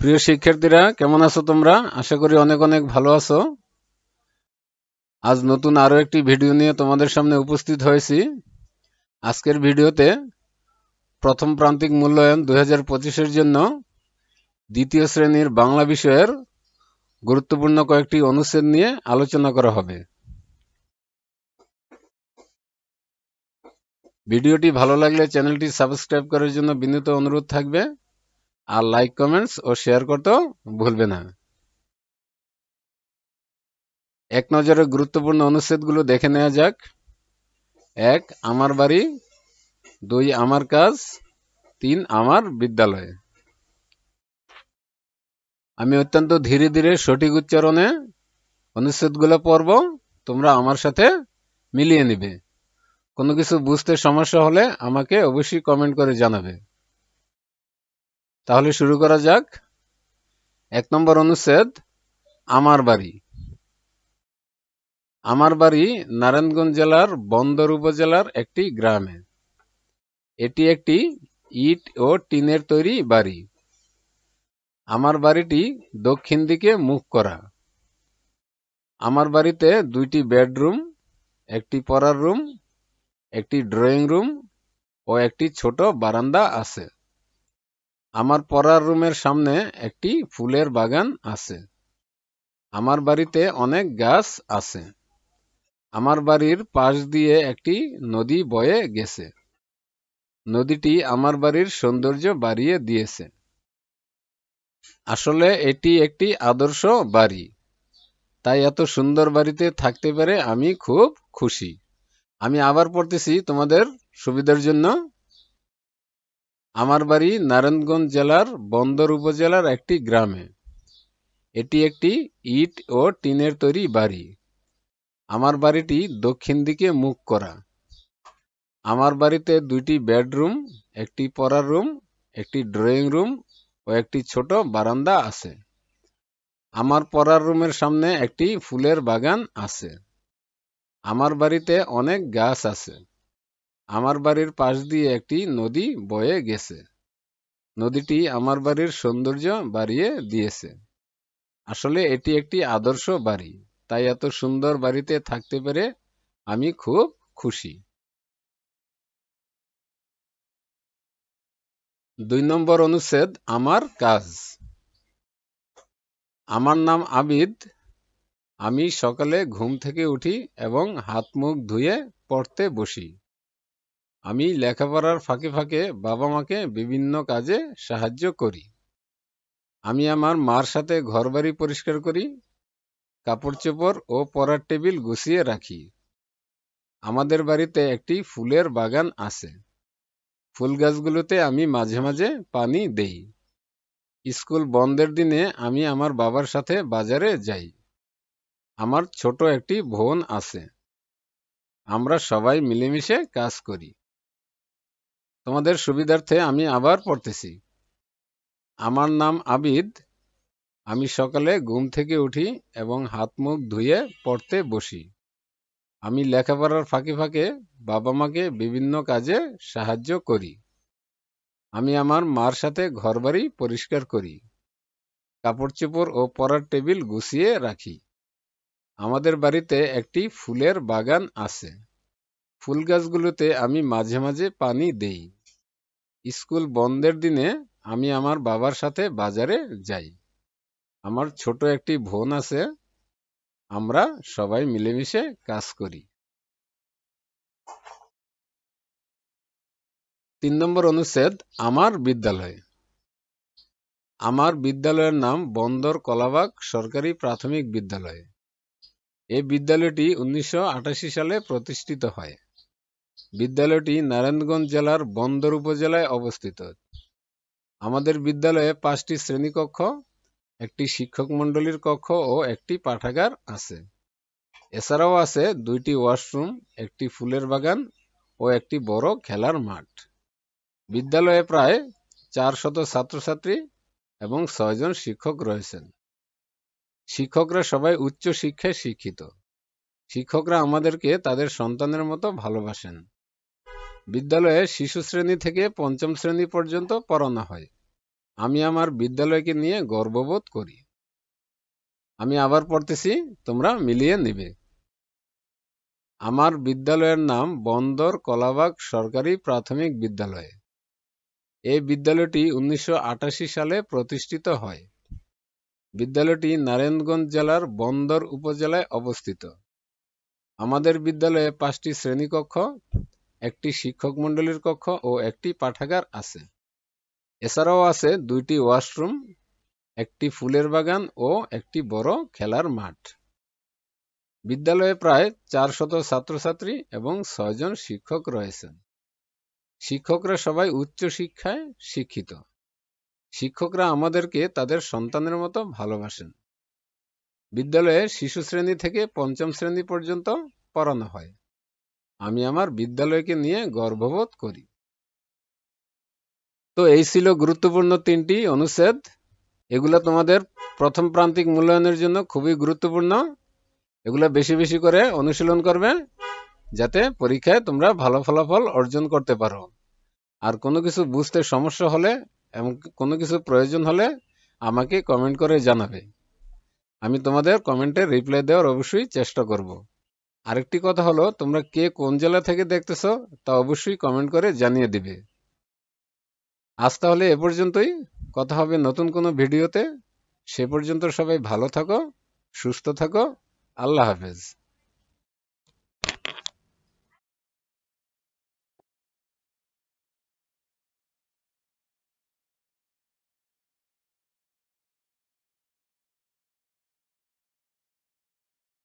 প্রিয় শিক্ষার্থীরা, কেমন আছো তোমরা? আশা করি অনেক অনেক ভালো আছো। আজ নতুন আরও একটি ভিডিও নিয়ে তোমাদের সামনে উপস্থিত হয়েছি। আজকের ভিডিওতে প্রথম প্রান্তিক মূল্যায়ন দুই হাজার জন্য দ্বিতীয় শ্রেণির বাংলা বিষয়ের গুরুত্বপূর্ণ কয়েকটি অনুচ্ছেদ নিয়ে আলোচনা করা হবে। ভিডিওটি ভালো লাগলে চ্যানেলটি সাবস্ক্রাইব করার জন্য বিনীত অনুরোধ থাকবে। আর লাইক কমেন্টস ও শেয়ার করতেও ভুলবে না। এক নজরে গুরুত্বপূর্ণ অনুচ্ছেদগুলো দেখে নেওয়া যাক। এক, আমার বাড়ি। দুই, আমার কাজ। তিন, আমার বিদ্যালয়। আমি অত্যন্ত ধীরে ধীরে সঠিক উচ্চারণে অনুচ্ছেদগুলো পড়ব। তোমরা আমার সাথে মিলিয়ে নিবে। কোনো কিছু বুঝতে সমস্যা হলে আমাকে অবশ্যই কমেন্ট করে জানাবে। তাহলে শুরু করা যাক। এক নম্বর অনুচ্ছেদ, আমার বাড়ি। আমার বাড়ি নারায়ণগঞ্জ জেলার বন্দর উপজেলার একটি গ্রামে। এটি একটি ইট ও টিনের তৈরি বাড়ি। আমার বাড়িটি দক্ষিণ দিকে মুখ করা। আমার বাড়িতে দুইটি বেডরুম, একটি পড়ার রুম, একটি ড্রয়িং রুম ও একটি ছোট বারান্দা আছে। আমার পড়ার রুমের সামনে একটি ফুলের বাগান আছে। আমার বাড়িতে অনেক গাছ আছে। আমার বাড়ির পাশ দিয়ে একটি নদী বয়ে গেছে। নদীটি আমার বাড়ির সৌন্দর্য বাড়িয়ে দিয়েছে। আসলে এটি একটি আদর্শ বাড়ি। তাই এত সুন্দর বাড়িতে থাকতে পেরে আমি খুব খুশি। আমি আবার পড়তেছি তোমাদের সুবিধার জন্য। আমার বাড়ি নারায়ণগঞ্জ জেলার বন্দর উপজেলার একটি গ্রামে। এটি একটি ইট ও টিনের তৈরি বাড়ি। আমার বাড়িটি দক্ষিণ দিকে মুখ করা। আমার বাড়িতে দুইটি বেডরুম, একটি পড়ার রুম, একটি ড্রয়িং রুম ও একটি ছোট বারান্দা আছে। আমার পড়ার রুমের সামনে একটি ফুলের বাগান আছে। আমার বাড়িতে অনেক গাছ আছে। আমার বাড়ির পাশ দিয়ে একটি নদী বয়ে গেছে। নদীটি আমার বাড়ির সৌন্দর্য বাড়িয়ে দিয়েছে। আসলে এটি একটি আদর্শ বাড়ি, তাই এত সুন্দর বাড়িতে থাকতে পেরে আমি খুব খুশি। দুই নম্বর অনুচ্ছেদ, আমার কাজ। আমার নাম আবিদ। আমি সকালে ঘুম থেকে উঠি এবং হাত মুখ ধুয়ে পড়তে বসি। আমি লেখাপড়ার ফাঁকে ফাঁকে বাবা মাকে বিভিন্ন কাজে সাহায্য করি। আমি আমার মার সাথে ঘরবাড়ি পরিষ্কার করি কাপড় চোপড় ও পড়ার টেবিল গুছিয়ে রাখি। আমাদের বাড়িতে একটি ফুলের বাগান আছে। ফুল গাছগুলোতে আমি মাঝে মাঝে পানি দেই। স্কুল বন্ধের দিনে আমি আমার বাবার সাথে বাজারে যাই। আমার ছোট একটি বোন আছে। আমরা সবাই মিলেমিশে কাজ করি। তোমাদের সুবিধার্থে আমি আবার পড়তেছি। আমার নাম আবিদ। আমি সকালে ঘুম থেকে উঠি এবং হাত মুখ ধুয়ে পড়তে বসি। আমি লেখাপড়ার ফাঁকে ফাঁকে বাবা মাকে বিভিন্ন কাজে সাহায্য করি। আমি আমার মার সাথে ঘরবাড়ি পরিষ্কার করি। কাপড় চোপড় ও পড়ার টেবিল গুছিয়ে রাখি। আমাদের বাড়িতে একটি ফুলের বাগান আছে। ফুল গাছগুলোতে আমি মাঝে মাঝে পানি দেই। স্কুল বন্ধের দিনে আমি আমার বাবার সাথে বাজারে যাই। আমার ছোট একটি বোন আছে, আমরা সবাই মিলেমিশে কাজ করি। তিন নম্বর অনুচ্ছেদ, আমার বিদ্যালয়। আমার বিদ্যালয়ের নাম বন্দর কলাবাগ সরকারি প্রাথমিক বিদ্যালয়। এই বিদ্যালয়টি উনিশশো আটাশি সালে প্রতিষ্ঠিত হয়। বিদ্যালয়টি নারায়ণগঞ্জ জেলার বন্দর উপজেলায় অবস্থিত। আমাদের বিদ্যালয়ে পাঁচটি শ্রেণীকক্ষ, একটি শিক্ষক মণ্ডলীর কক্ষ ও একটি পাঠাগার আছে। এছাড়াও আছে দুইটি ওয়াশরুম, একটি ফুলের বাগান ও একটি বড় খেলার মাঠ। বিদ্যালয়ে প্রায় চার শত ছাত্রছাত্রী এবং ছয়জন শিক্ষক রয়েছেন। শিক্ষকরা সবাই উচ্চ শিক্ষায় শিক্ষিত। শিক্ষকরা আমাদেরকে তাদের সন্তানের মতো ভালোবাসেন। বিদ্যালয়ে শিশু শ্রেণি থেকে পঞ্চম শ্রেণি পর্যন্ত পড়ানো হয়। আমি আমার বিদ্যালয়কে নিয়ে গর্ববোধ করি। আমি আবার পড়তেছি, তোমরা মিলিয়ে নিবে। আমার বিদ্যালয়ের নাম বন্দর কলাবাগ সরকারি প্রাথমিক বিদ্যালয়। এই বিদ্যালয়টি উনিশশো আটাশি সালে প্রতিষ্ঠিত হয়। বিদ্যালয়টি নারায়ণগঞ্জ জেলার বন্দর উপজেলায় অবস্থিত। আমাদের বিদ্যালয়ে পাঁচটি শ্রেণীকক্ষ একটি শিক্ষক মণ্ডলীর কক্ষ ও একটি পাঠাগার আছে। এছাড়াও আছে দুইটি ওয়াশরুম, একটি ফুলের বাগান ও একটি বড় খেলার মাঠ। বিদ্যালয়ে প্রায় চারশত ছাত্রছাত্রী এবং ছয়জন শিক্ষক রয়েছেন। শিক্ষকরা সবাই উচ্চ শিক্ষায় শিক্ষিত। শিক্ষকরা আমাদেরকে তাদের সন্তানের মতো ভালোবাসেন। বিদ্যালয়ে শিশু শ্রেণি থেকে পঞ্চম শ্রেণি পর্যন্ত পড়ানো হয়। আমি আমার বিদ্যালয়কে নিয়ে গর্ববোধ করি। তো এই ছিল গুরুত্বপূর্ণ তিনটি অনুচ্ছেদ। এগুলো তোমাদের প্রথম প্রান্তিক মূল্যায়নের জন্য খুবই গুরুত্বপূর্ণ। এগুলো বেশি বেশি করে অনুশীলন করবে, যাতে পরীক্ষায় তোমরা ভালো ফলাফল অর্জন করতে পারো। আর কোনো কিছু বুঝতে সমস্যা হলে এবং কোনো কিছু প্রয়োজন হলে আমাকে কমেন্ট করে জানাবে। আমি তোমাদের কমেন্টে রিপ্লাই দেওয়ার অবশ্যই চেষ্টা করব। আরেকটি কথা হলো, তোমরা কে কোন জেলা থেকে দেখতেছো তা অবশ্যই কমেন্ট করে জানিয়ে দিবে। আজ তাহলে এ পর্যন্তই। কথা হবে নতুন কোনো ভিডিওতে। সে পর্যন্ত সবাই ভালো থাকো, সুস্থ থাকো। আল্লাহ হাফেজ।